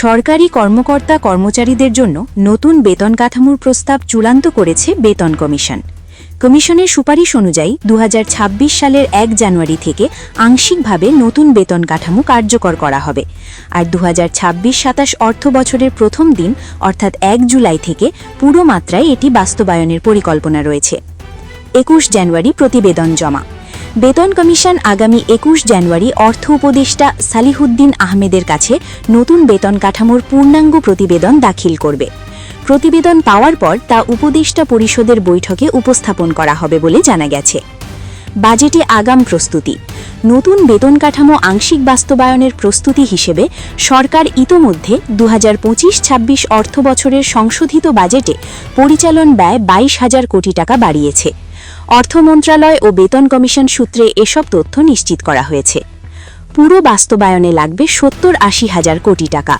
সরকারি কর্মকর্তা কর্মচারীদের জন্য নতুন বেতন কাঠামোর প্রস্তাব চূড়ান্ত করেছে বেতন কমিশন। কমিশনের সুপারিশ অনুযায়ী দু হাজার ছাব্বিশ সালের এক জানুয়ারি থেকে আংশিকভাবে নতুন বেতন কাঠামো কার্যকর করা হবে। আর দু হাজার সাতাশ অর্থ বছরের প্রথম দিন, অর্থাৎ এক জুলাই থেকে পুরো মাত্রায় এটি বাস্তবায়নের পরিকল্পনা রয়েছে। একুশ জানুয়ারি প্রতিবেদন জমা। বেতন কমিশন আগামী একুশ জানুয়ারি অর্থ উপদেষ্টা সালিহুদ্দিন আহমেদের কাছে নতুন বেতন কাঠামোর পূর্ণাঙ্গ প্রতিবেদন দাখিল করবে। প্রতিবেদন পাওয়ার পর তা উপদেষ্টা পরিষদের বৈঠকে উপস্থাপন করা হবে বলে জানা গেছে। বাজেটে আগাম প্রস্তুতি। নতুন বেতন কাঠামো আংশিক বাস্তবায়নের প্রস্তুতি হিসেবে সরকার ইতোমধ্যে দু হাজার পঁচিশ ছাব্বিশ অর্থ বছরের সংশোধিত বাজেটে পরিচালন ব্যয় বাইশ হাজার কোটি টাকা বাড়িয়েছে। অর্থ মন্ত্রণালয় ও বেতন কমিশন সূত্রে এসব তথ্য নিশ্চিত করা হয়েছে। পুরো বাস্তবায়নে লাগবে সত্তর আশি হাজার কোটি টাকা।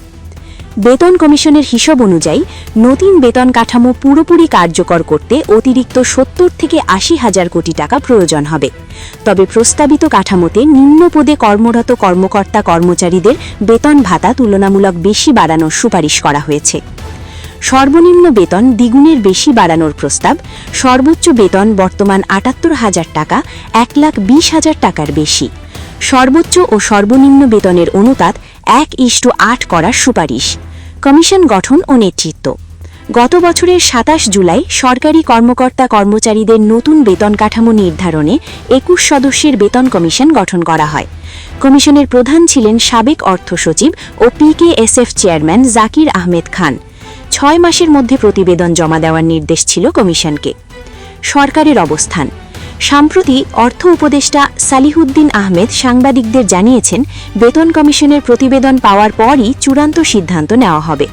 বেতন কমিশনের হিসাব অনুযায়ী নতুন বেতন কাঠামো পুরোপুরি কার্যকর করতে অতিরিক্ত সত্তর থেকে আশি হাজার কোটি টাকা প্রয়োজন হবে। তবে প্রস্তাবিত কাঠামোতে নিম্ন পদে কর্মরত কর্মকর্তা কর্মচারীদের বেতন ভাতা তুলনামূলক বেশি বাড়ানোর সুপারিশ করা হয়েছে। সর্বনিম্ন বেতন দ্বিগুণের বেশি বাড়ানোর প্রস্তাব, সর্বোচ্চ বেতন বর্তমান আটাত্তর হাজার টাকা, এক লাখ বিশ হাজার টাকার বেশি। সর্বোচ্চ ও সর্বনিম্ন বেতনের অনুপাত এক ইস্টু আট করার সুপারিশ। কমিশন গঠন ও নেতৃত্ব। গত বছরের সাতাশ জুলাই সরকারি কর্মকর্তা কর্মচারীদের নতুন বেতন কাঠামো নির্ধারণে একুশ সদস্যের বেতন কমিশন গঠন করা হয়। কমিশনের প্রধান ছিলেন সাবেক অর্থ সচিব ও পিকেএসএফ চেয়ারম্যান জাকির আহমেদ খান। ছয় মাসের মধ্যে প্রতিবেদন জমা দেওয়ার নির্দেশ ছিল কমিশনকে। সরকারের অবস্থান। সম্প্রতি অর্থ উপদেষ্টা সালিহুদ্দিন আহমেদ সাংবাদিকদের জানিয়েছেন, বেতন কমিশনের প্রতিবেদন পাওয়ার পরই চূড়ান্ত সিদ্ধান্ত নেওয়া হবে।